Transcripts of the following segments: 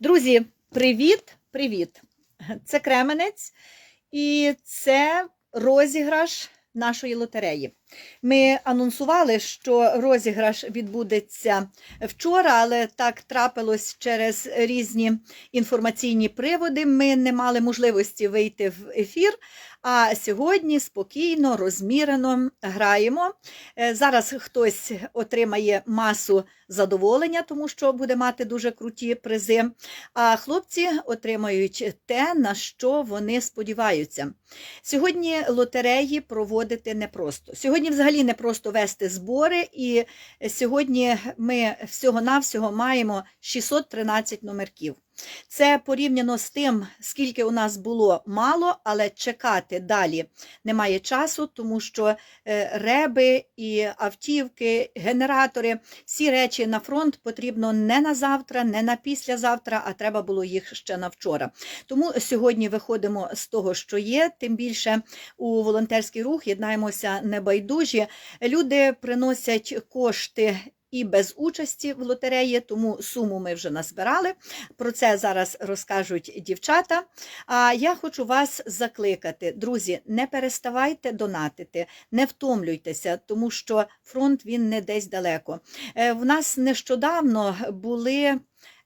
Друзі, привіт! Привіт! Це Кременець і це розіграш нашої лотереї. Ми анонсували, що розіграш відбудеться вчора, але так трапилось через різні інформаційні приводи. Ми не мали можливості вийти в ефір. А сьогодні спокійно, розмірено граємо. Е, Зараз хтось отримає масу задоволення, тому що буде мати дуже круті призи. А хлопці отримають те, на що вони сподіваються. Сьогодні лотереї проводити непросто. Сьогодні взагалі не просто вести збори, і сьогодні ми всього-навсього маємо 613 номерків. Це порівняно з тим, скільки у нас було мало, але чекати далі немає часу, тому що е, реби і автівки, генератори, всі речі на фронт потрібно не на завтра, не на післязавтра, а треба було їх ще на вчора. Тому сьогодні виходимо з того, що є. Тим більше у волонтерський рух єднаємося небайдужі. Люди приносять кошти. І без участі в лотереї, тому суму ми вже назбирали. Про це зараз розкажуть дівчата. А я хочу вас закликати, друзі, не переставайте донатити, не втомлюйтеся, тому що фронт він не десь далеко. Е, В нас нещодавно були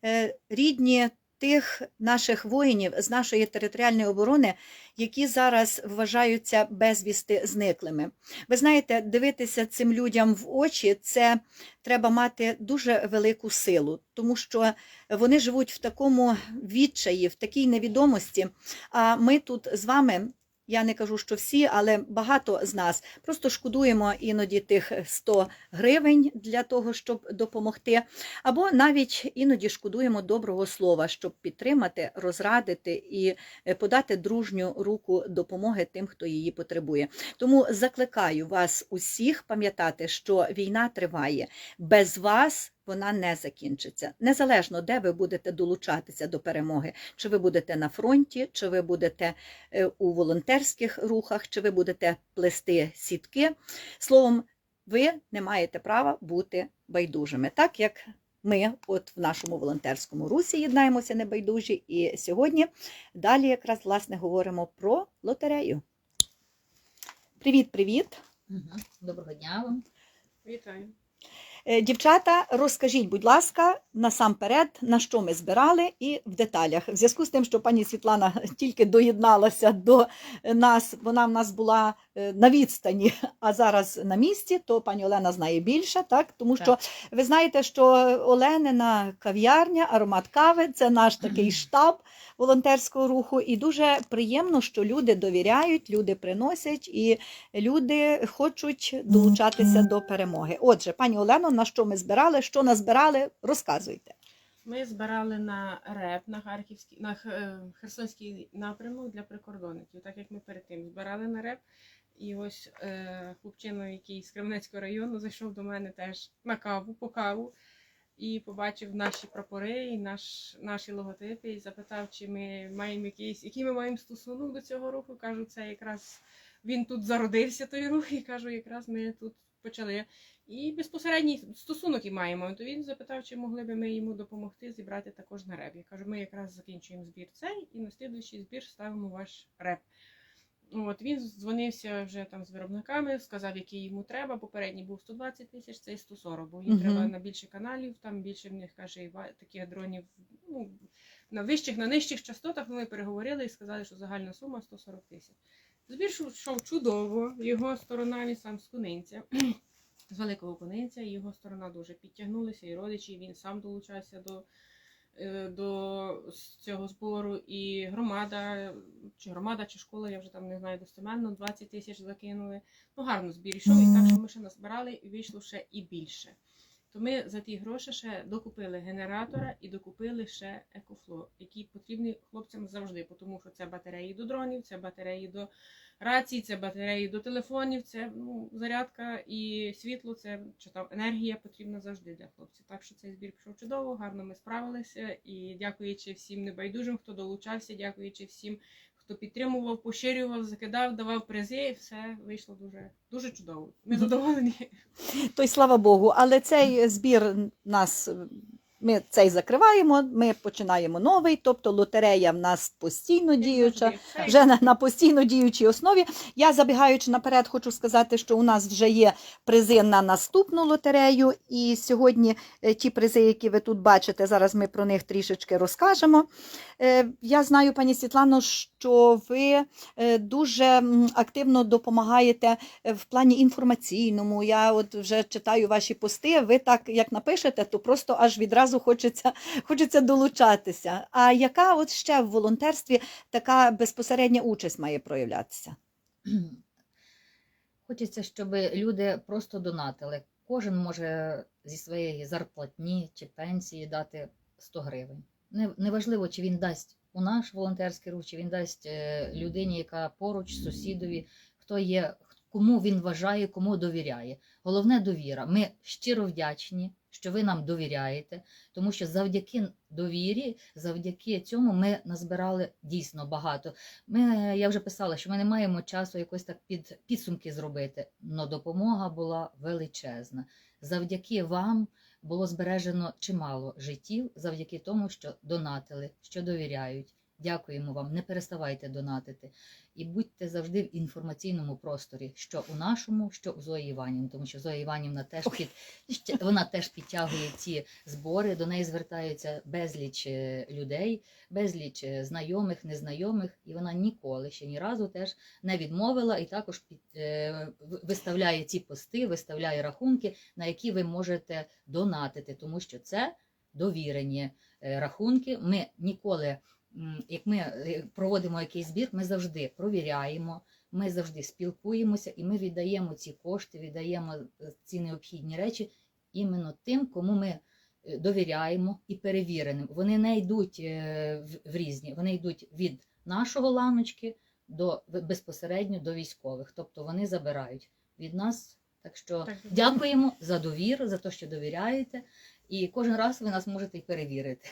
е, рідні тих наших воїнів з нашої територіальної оборони, які зараз вважаються безвісти зниклими. Ви знаєте, дивитися цим людям в очі це треба мати дуже велику силу, тому що вони живуть в такому відчаї, в такій невідомості. А ми тут з вами. Я не кажу, що всі, але багато з нас просто шкодуємо іноді тих 100 гривень для того, щоб допомогти, або навіть іноді шкодуємо доброго слова, щоб підтримати, розрадити і е, подати дружню руку допомоги тим, хто її потребує. Тому закликаю вас усіх пам'ятати, що війна триває. Без вас вона не закінчиться. Незалежно, де ви будете долучатися до перемоги, чи ви будете на фронті, чи ви будете е, у волонтерських рухах, чи ви будете плести сітки. Словом, ви не маєте права бути байдужими, так як ми, от в нашому волонтерському русі, єднаємося небайдужі. І сьогодні далі якраз власне говоримо про лотерею. Привіт, привіт! Доброго дня вам. Вітаю. Е, Дівчата, розкажіть, будь ласка, насамперед, на що ми збирали і в деталях. В зв'язку з тим, що пані Світлана тільки доєдналася до нас, вона в нас була на відстані, а зараз на місці, то пані Олена знає більше, так? Тому що Так. ви знаєте, що Оленина кав'ярня, аромат кави це наш такий штаб волонтерського руху. І дуже приємно, що люди довіряють, люди приносять і люди хочуть долучатися до перемоги. Отже, пані Олено, на що ми збирали, що назбирали, розказуйте. Ми збирали на РЕП на Харківський на е, Херсонський напрямок для прикордонників, так як ми перед тим збирали на РЕП. І ось е, хлопчина, який з Кременецького району, зайшов до мене теж на каву, по каву, і побачив наші прапори і наш, наші логотипи, і запитав, чи ми маємо якийсь, який ми маємо стосунок до цього руху. Кажу, це якраз він тут зародився, той рух, і кажу, якраз ми тут почали. І безпосередній стосунок і маємо. То він запитав, чи могли би ми йому допомогти зібрати також на реп. Я кажу, ми якраз закінчуємо збір цей, і на слідуючий збір ставимо ваш реп. От він дзвонився вже там з виробниками, сказав, який йому треба. Попередній був 120 тисяч, цей 140, бо їм Мгм. треба на більше каналів, там більше в них каже і таких дронів. Ну на вищих, на нижчих частотах ми переговорили і сказали, що загальна сума 140 тисяч. Збір йшов чудово. Його сторона він сам з Кунинця, з великого Кунинця. Його сторона дуже підтягнулася, і родичі, і він сам долучався до, до цього збору. І громада, чи громада, чи школа, я вже там не знаю достеменно, 20 тисяч закинули. Ну, гарно збір йшов, і так, що ми ще назбирали, і вийшло ще і більше. То ми за ті гроші ще докупили генератора і докупили ще екофло, який потрібний хлопцям завжди, тому що це батареї до дронів, це батареї до рацій, це батареї до телефонів, це ну, зарядка і світло, це чи там енергія потрібна завжди для хлопців. Так що цей збір пішов чудово, гарно ми справилися. І дякуючи всім небайдужим, хто долучався, дякуючи всім, хто підтримував, поширював, закидав, давав призи, все вийшло дуже, дуже чудово. Ми задоволені. То й слава Богу, але цей збір нас ми цей закриваємо, ми починаємо новий, тобто лотерея в нас постійно діюча. Вже на, на постійно діючій основі. Я забігаючи наперед, хочу сказати, що у нас вже є призи на наступну лотерею. І сьогодні е, ті призи, які ви тут бачите, зараз ми про них трішечки розкажемо. Е, Я знаю, пані Світлано, що ви е, дуже активно допомагаєте в плані інформаційному. Я от вже читаю ваші пости. Ви так як напишете, то просто аж відразу хочеться, хочеться долучатися. А яка от ще в волонтерстві така безпосередня участь має проявлятися? Хочеться, щоб люди просто донатили. Кожен може зі своєї зарплатні чи пенсії дати 100 гривень. Неважливо, чи він дасть у наш волонтерський рух, чи він дасть е, людині, яка поруч, сусідові, хто є, кому він вважає, кому довіряє. Головне довіра. Ми щиро вдячні, що ви нам довіряєте, тому що завдяки довірі, завдяки цьому ми назбирали дійсно багато. Ми, я вже писала, що ми не маємо часу якось так під підсумки зробити, але допомога була величезна. Завдяки вам було збережено чимало життів, завдяки тому, що донатили, що довіряють. Дякуємо вам, не переставайте донатити. І будьте завжди в інформаційному просторі, що у нашому, що у Зої Іванівні, тому що Зоя Іванівна теж під вона теж підтягує ці збори. До неї звертаються безліч е, людей, безліч е, знайомих, незнайомих, і вона ніколи ще ні разу теж не відмовила і також під, е, виставляє ці пости, виставляє рахунки, на які ви можете донатити, тому що це довірені е, рахунки. Ми ніколи, як ми е, проводимо якийсь збір, ми завжди провіряємо. Ми завжди спілкуємося і ми віддаємо ці кошти, віддаємо е, ці необхідні речі іменно тим, кому ми е, довіряємо і перевіреним. Вони не йдуть в- в різні, вони йдуть від нашого ланочки до безпосередньо до військових. Тобто вони забирають від нас. Так що Так, дякуємо за довіру, за те, що довіряєте, і кожен раз ви нас можете й перевірити.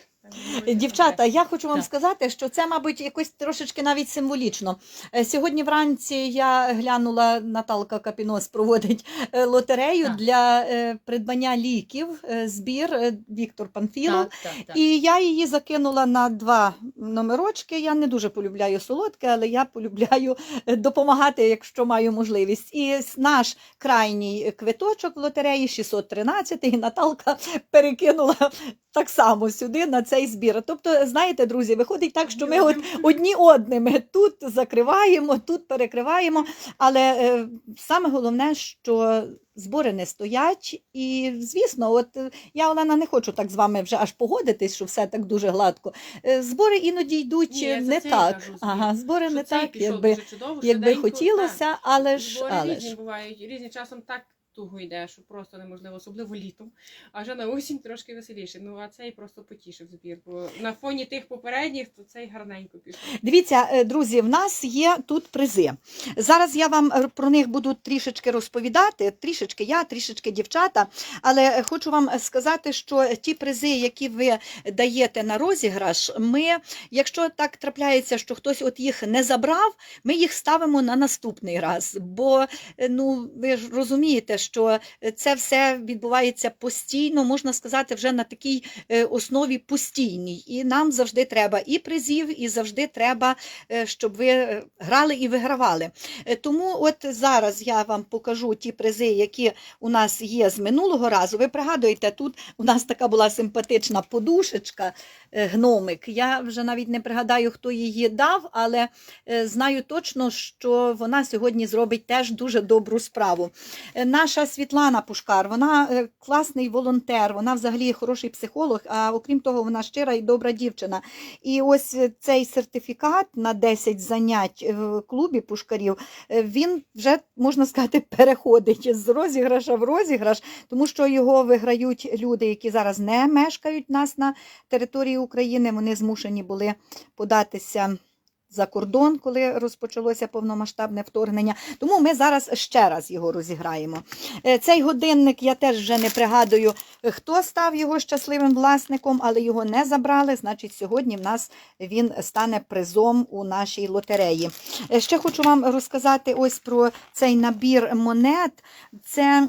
Ви Дівчата, я хочу вам сказати, що це, мабуть, якось трошечки навіть символічно. Е, Сьогодні вранці я глянула, Наталка Капінос проводить е, лотерею для е, придбання ліків, е, збір е, Віктор Панфілов. І я її закинула на два номерочки. Я не дуже полюбляю солодке, але я полюбляю е, допомагати, якщо маю можливість. І наш крайній квиточок в лотереї 613, і Наталка перекинула так само сюди на цей збір. Тобто, знаєте, друзі, виходить так, що ми от одні одними тут закриваємо, тут перекриваємо. Але е, саме головне, що збори не стоять. І, звісно, от е, я, Олена, не хочу так з вами вже аж погодитись, що все так дуже гладко. Е, Збори іноді йдуть Ні, не так. кажу. Ага, збори не так, якби, чудово, якби хотілося, так. але ж. Збори Але різні ж. бувають, різні часом так туго йде, що просто неможливо, особливо літом. А вже на осінь трошки веселіше. Ну а цей просто потішив збір. Бо на фоні тих попередніх, то цей гарненько пішов. Дивіться, е, друзі, в нас є тут призи. Зараз я вам про них буду трішечки розповідати. Трішечки я, трішечки дівчата. Але хочу вам сказати, що ті призи, які ви даєте на розіграш, ми, якщо так трапляється, що хтось от їх не забрав, ми їх ставимо на наступний раз. Бо е, ну ви ж розумієте, що це все відбувається постійно, можна сказати, вже на такій е, основі постійній. І нам завжди треба і призів, і завжди треба, е, щоб ви е, грали і вигравали. Е, Тому от зараз я вам покажу ті призи, які у нас є з минулого разу. Ви пригадуєте, тут у нас така була симпатична подушечка, е, гномик. Я вже навіть не пригадаю, хто її дав, але е, знаю точно, що вона сьогодні зробить теж дуже добру справу. Е, Наша Світлана Пушкар, вона е, класний волонтер, вона взагалі хороший психолог, а окрім того, вона щира і добра дівчина. І ось е, цей сертифікат на 10 занять в клубі пушкарів, е, він вже, можна сказати, переходить з розіграша в розіграш, тому що його виграють люди, які зараз не мешкають нас на території України. Вони змушені були податися за кордон, коли розпочалося повномасштабне вторгнення. Тому ми зараз ще раз його розіграємо. Е, Цей годинник я теж вже не пригадую, хто став його щасливим власником, але його не забрали. Значить, сьогодні в нас він стане призом у нашій лотереї. Е, Ще хочу вам розказати ось про цей набір монет. Це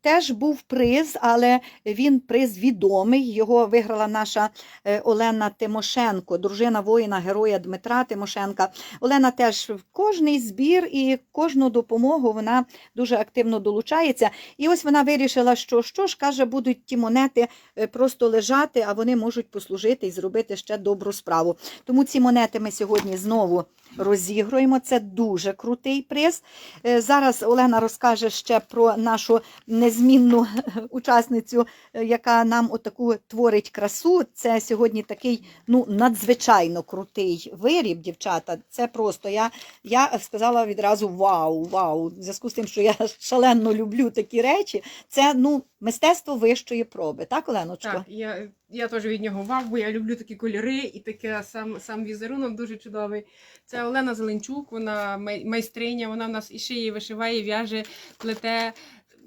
теж був приз, але він приз відомий. Його виграла наша е, Олена Тимошенко, дружина воїна героя Дмитра Тимошенка. Олена теж в кожний збір і кожну допомогу вона дуже активно долучається. І ось вона вирішила, що що ж каже, будуть ті монети е, просто лежати, а вони можуть послужити і зробити ще добру справу. Тому ці монети ми сьогодні знову розігруємо. Це дуже крутий приз. Е, Зараз Олена розкаже ще про нашу незмінну учасницю, е, яка нам отаку творить красу. Це сьогодні такий ну, надзвичайно крутий виріб, дівчата. Це просто я, я сказала відразу вау, вау. В зв'язку з тим, що я шалено люблю такі речі. Це ну, мистецтво вищої проби, так, Оленочко? Так, я, я теж від нього вав, бо я люблю такі кольори і таке сам, сам візерунок дуже чудовий. Це Олена Зеленчук, вона май- майстриня, вона в нас і шиє, вишиває, в'яже, плете.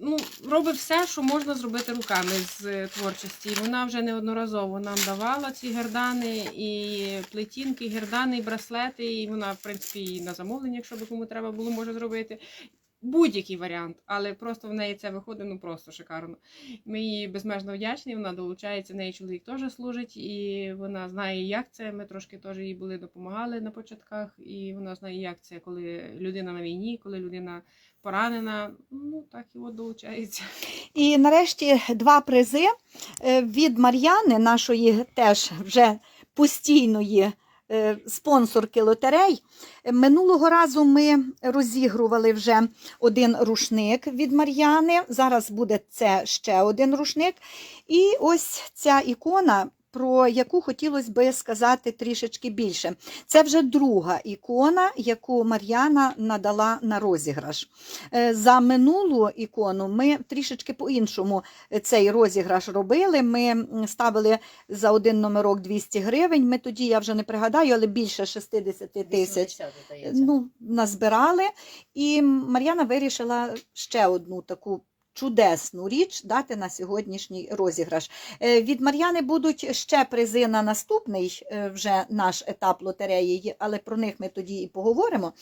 Ну, робить все, що можна зробити руками з е, творчості. Вона вже неодноразово нам давала ці гердани, і плетінки, і гердани, і браслети. І вона, в принципі, і на замовлення, якщо би кому треба було, може зробити. Будь-який варіант, але просто в неї це виходить ну просто шикарно. Ми їй безмежно вдячні. Вона долучається. В неї чоловік теж служить, і вона знає, як це. Ми трошки теж їй були допомагали на початках, і вона знає, як це, коли людина на війні, коли людина поранена. Ну так от долучається. І нарешті два призи е, від Мар'яни, нашої теж вже постійної е, спонсорки лотерей. Минулого разу ми розігрували вже один рушник від Мар'яни. Зараз буде це ще один рушник. І ось ця ікона. Про яку хотілося би сказати трішечки більше. Це вже друга ікона, яку Мар'яна надала на розіграш. Е, За минулу ікону ми трішечки по-іншому цей розіграш робили. Ми ставили за один номерок 200 гривень. Ми тоді, я вже не пригадаю, але більше 60 тисяч ну, назбирали. І Мар'яна вирішила ще одну таку. Чудесну річ дати на сьогоднішній розіграш. Е, Від Мар'яни будуть ще призи на наступний е, вже наш етап лотереї, але про них ми тоді і поговоримо.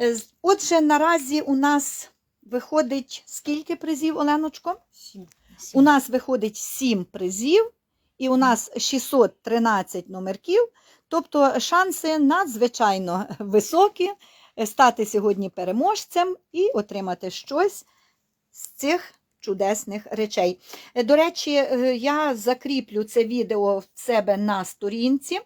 Е, Отже, наразі у нас виходить скільки призів, Оленочко? Сім. Сім. У нас виходить 7 призів, і у нас 613 номерків. Тобто шанси надзвичайно високі стати сьогодні переможцем і отримати щось з цих чудесних речей. Е, До речі, е, я закріплю це відео в себе на сторінці.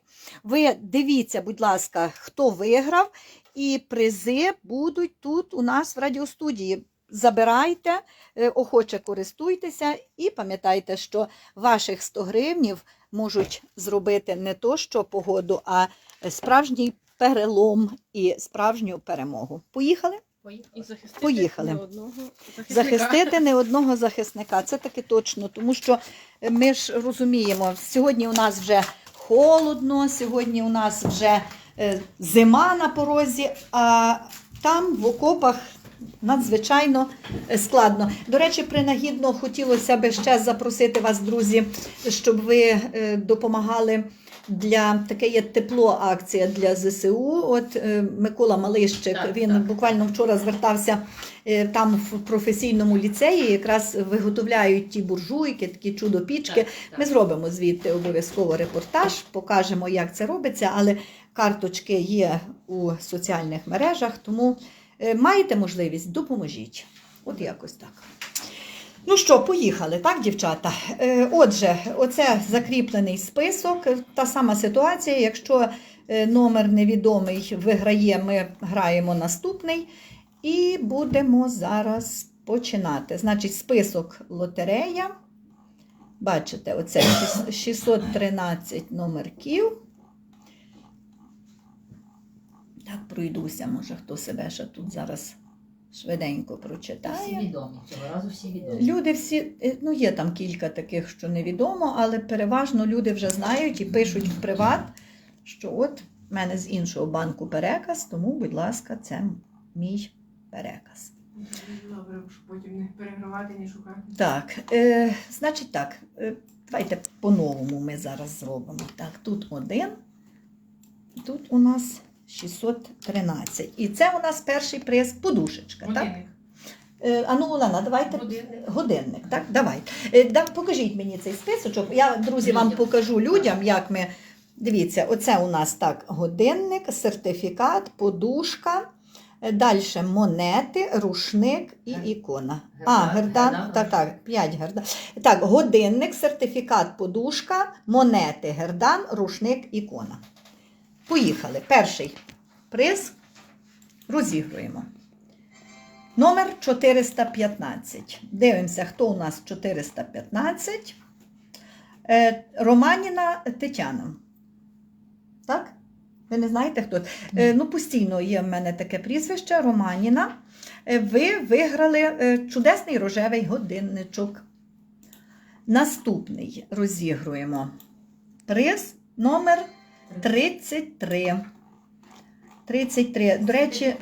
Ви дивіться, будь ласка, хто виграв, і призи будуть тут у нас в радіостудії. Забирайте, е, охоче користуйтеся і пам'ятайте, що ваших 100 гривнів можуть зробити не то, що погоду, а справжній перелом і справжню перемогу. Поїхали? Поїхали. І захистити Поїхали. не одного захисника. Захистити не одного захисника. Це таки точно, тому що ми ж розуміємо, сьогодні у нас вже холодно, сьогодні у нас вже е, зима на порозі, а там в окопах надзвичайно е, складно. До речі, принагідно хотілося б ще запросити вас, друзі, щоб ви е, допомагали. Для таке є тепло акція для ЗСУ. От е, Микола Малищик, Так, він так. буквально вчора звертався е, там в професійному ліцеї, якраз виготовляють ті буржуйки, такі чудо-пічки. Так, так. Ми зробимо звідти обов'язково репортаж, покажемо, як це робиться, але карточки є у соціальних мережах, тому е, маєте можливість, допоможіть. От якось так. Ну що, поїхали, так, дівчата? Е, Отже, оце закріплений список. Та сама ситуація. Якщо е, номер невідомий виграє, ми граємо наступний. І будемо зараз починати. Значить, список лотерея. Бачите, оце 613 номерків. Так, пройдуся, може, хто себе ще тут зараз швиденько Всі прочитає. відомі. Цього разу всі відомі. Люди всі, е, ну є там кілька таких, що невідомо, але переважно люди вже знають і пишуть в приват, що от в мене з іншого банку переказ, тому, будь ласка, це мій переказ. Добре, щоб потім не перегравати, не шукати. Так, е, значить так, е, давайте по-новому ми зараз зробимо. Так, тут один, тут у нас 613. І це у нас перший приз подушечка. Так? Е, а ну, Олена, давайте Годинник. годинник. Так, давай. Е, да, покажіть мені цей списочок. Я, друзі, вам покажу людям, як ми. Дивіться, оце у нас так годинник, сертифікат, подушка. Далі монети, рушник і ікона. а, гердан, гердан, так, так, 5 гердан. Так, годинник, сертифікат, подушка, монети, гердан, рушник, ікона. Поїхали. Перший приз розігруємо. Номер 415. Дивимося, хто у нас 415. Е, Романіна Тетяна. Так? Ви не знаєте, хто? Е, ну, постійно є в мене таке прізвище Романіна. Е, ви виграли чудесний рожевий годинничок. Наступний розігруємо. Приз номер 33. 33. До речі,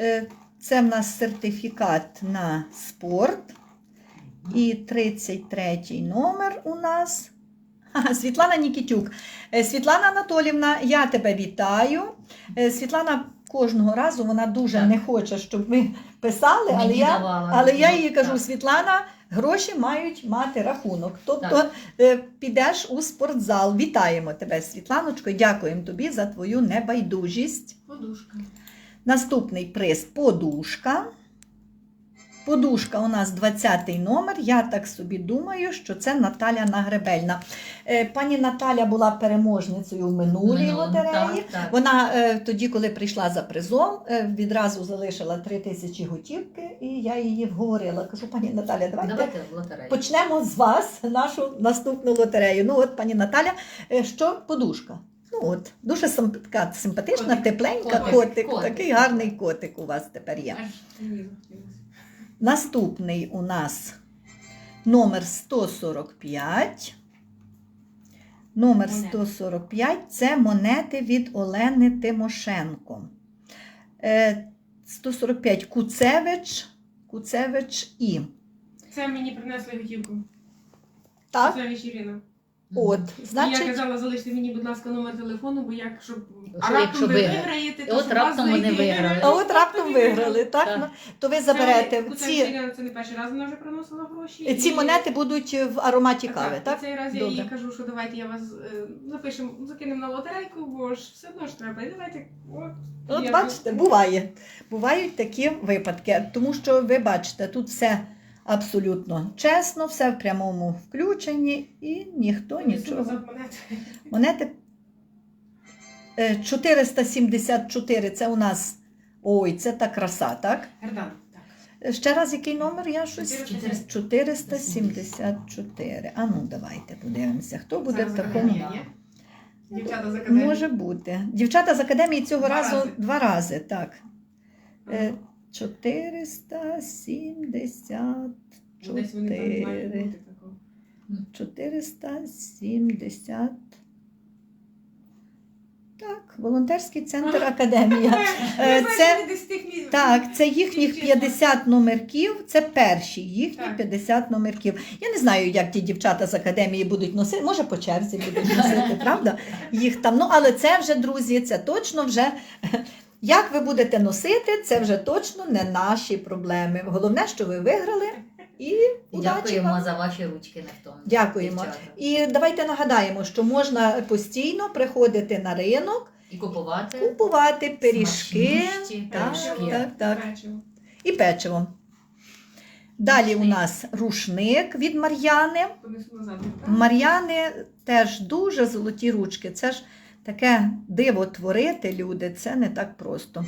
Е, Це в нас сертифікат на спорт. І 33 номер у нас. Світлана Нікітюк. Е, Світлана Анатолівна, я тебе вітаю. Е, Світлана кожного разу вона дуже Так. не хоче, щоб ми писали, але Мені я, давала. але я їй кажу. Світлана, гроші мають мати рахунок. Тобто Так. е, підеш у спортзал. Вітаємо тебе, Світланочко, дякуємо тобі за твою небайдужість. Подушка. Наступний приз подушка. Подушка у нас 20 номер. Я так собі думаю, що це Наталя Нагребельна. Е, Пані Наталя була переможницею в минулій Минулому, лотереї. так, так. Вона е, тоді, коли прийшла за призом, е, відразу залишила 3 тисячі готівки, і я її вговорила. Кажу, пані Наталя, давайте Давайте лотерею. Почнемо з вас нашу наступну лотерею. Ну от, пані Наталя, що подушка? Ну от, дуже така симпатична, Котик. тепленька Котик. котик. Котик. Такий гарний котик у вас тепер є. Наступний у нас номер 145. Номер 145 це монети від Олени Тимошенко. Е, 145 Куцевич, Куцевич І. Це мені принесли готівку. Так, Це вечірина. От, І я казала, залиште мені, будь ласка, номер телефону, бо як щоб. А раптом ви виграєте? то от раптом вони знайти. виграли. А от раптом виграли, так? Так. Ну, То ви заберете вони- ці, Це, це не перший раз вона вже приносила гроші. ці і- монети будуть в ароматі кави, і так? Цей раз я Добре. їй кажу, що давайте я вас е, запишемо, закинемо на лотерейку, бо ж все одно ж треба. І давайте. От, От бачите, буває. Бувають такі випадки, тому що ви бачите, тут все абсолютно чесно, все в прямому включенні і ніхто нічого. монети. Монети е, 474 це у нас. Ой, це та краса, так? Гердан, так. Е, Ще раз який номер? Я щось 474. 474. А ну давайте подивимося, хто буде Зараз в такому. Дівчата з академії. Може бути. Дівчата з академії цього Два разу рази. два рази, так. Е, Ага. 474. Ну, Десь вони там мають бути такого. 470. Так, волонтерський центр Академія. Е, Це, так, це їхніх 50 номерків, це перші їхні 50 номерків. Я не знаю, як ті дівчата з академії будуть носити, може по черзі будуть носити, правда? Їх там. Ну, але це вже, друзі, це точно вже. Як ви будете носити, це вже точно не наші проблеми. Головне, що ви виграли, і удачі Дякуємо вам. за ваші ручки невтомні. Дякуємо. дівчата. І давайте нагадаємо, що можна постійно приходити на ринок, І купувати купувати пиріжки, смачнющі так, пиріжки. так, так, Печиво. і печиво. Далі у нас рушник від Мар'яни. Мар'яни теж дуже золоті ручки. Це ж таке диво творити, люди. Це не так просто.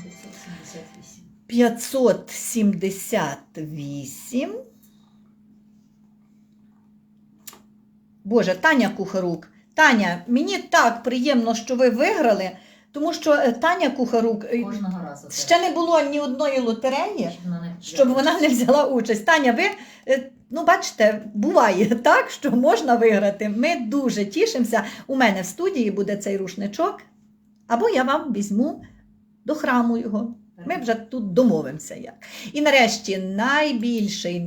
578. 578. Боже, Таня Кухарук. Таня, мені так приємно, що ви виграли, тому що е, Таня Кухарук е, Кожного разу. ще не було ні одної лотереї, Щоб вона не- взяла участь. Таня, ви, е, ну бачите, буває так, що можна виграти. Ми дуже тішимося. У мене в студії буде цей рушничок. Або я вам візьму до храму його. Ми вже тут домовимося як. І нарешті найбільший,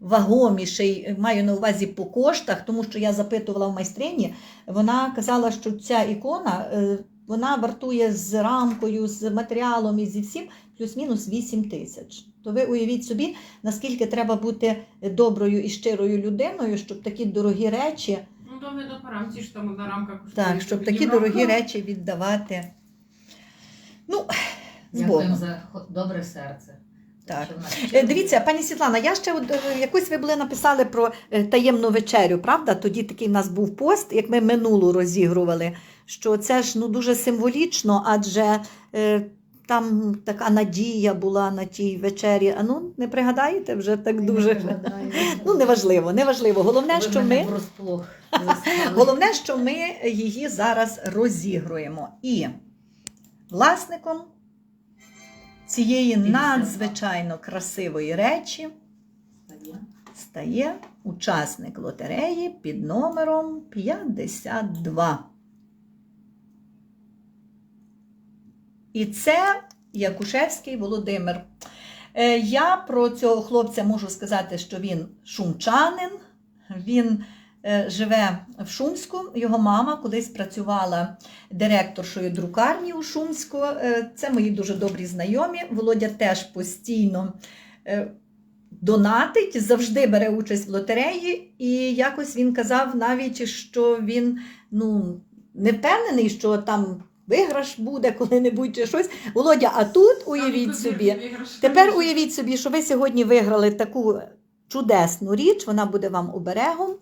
найвагоміший, маю на увазі по коштах, тому що я запитувала в майстрині, вона казала, що ця ікона е, вона вартує з рамкою, з матеріалом і зі всім плюс-мінус 8 тисяч. То ви уявіть собі, наскільки треба бути доброю і щирою людиною, щоб такі дорогі речі, Ну, довго до парамці ж там одна рамка коштує. так, щоб такі дорогі речі віддавати. Ну, з Богом. за добре серце. Так. Е. Дивіться, пані Світлана, я ще от, е, якось ви були написали про е, таємну вечерю, правда? Тоді такий в нас був пост, як ми минулу розігрували, що це ж ну, дуже символічно, адже там така надія була на тій вечері. А ну, не пригадаєте вже так Не дуже. пригадаю. Ну, неважливо, неважливо. Головне, Ви що ми. Головне, що ми її зараз розігруємо. І власником цієї надзвичайно красивої речі стає учасник лотереї під номером 52. І це Якушевський Володимир. Е, Я про цього хлопця можу сказати, що він шумчанин. Він е, живе в Шумську. Його мама колись працювала директоршою друкарні у Шумську. Е, Це мої дуже добрі знайомі. Володя теж постійно донатить, завжди бере участь в лотереї. І якось він казав навіть, що він ну, не впевнений, що там виграш буде коли-небудь чи щось. Володя, а тут уявіть собі. Тепер уявіть собі, що ви сьогодні виграли таку чудесну річ, вона буде вам оберегом.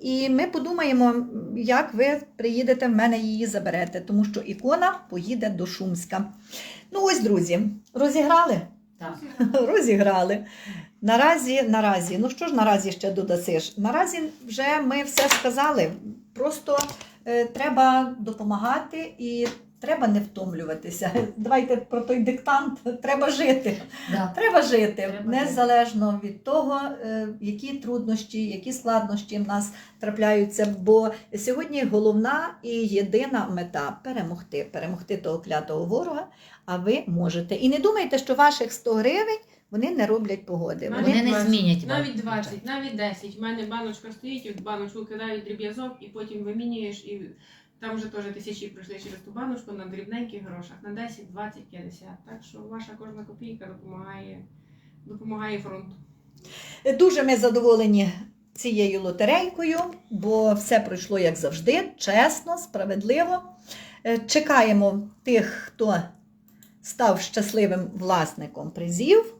І ми подумаємо, як ви приїдете в мене її заберете, тому що ікона поїде до Шумська. Ну ось, друзі, розіграли? Так. Розіграли. Наразі, наразі, ну що ж наразі ще додасиш? Наразі вже ми все сказали. Просто треба допомагати і треба не втомлюватися. Давайте про той диктант. Треба жити. Да. Треба жити Треба незалежно від того, е, які труднощі, які складнощі в нас трапляються. Бо сьогодні головна і єдина мета перемогти, перемогти того клятого ворога. А ви можете. І не думайте, що ваших 100 гривень вони не роблять погоди. Навіть Вони не 20, змінять. Навіть 20, навіть 10. У мене баночка стоїть, от баночку кидають дріб'язок і потім вимінюєш, і там вже теж тисячі пройшли через ту баночку на дрібненьких грошах, на 10, 20, 50. Так що ваша кожна копійка допомагає, допомагає фронту. Дуже ми задоволені цією лотерейкою, бо все пройшло як завжди, чесно, справедливо. Е, Чекаємо тих, хто став щасливим власником призів.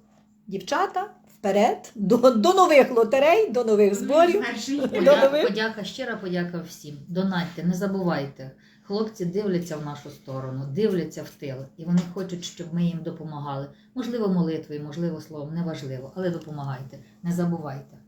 Дівчата, вперед, до, до нових лотерей, до нових зборів. Подя, До Подяка, нових. подяка, щира подяка всім. Донатьте, не забувайте. Хлопці дивляться в нашу сторону, дивляться в тил, і вони хочуть, щоб ми їм допомагали. Можливо, молитвою, можливо, словом, неважливо, але допомагайте, не забувайте.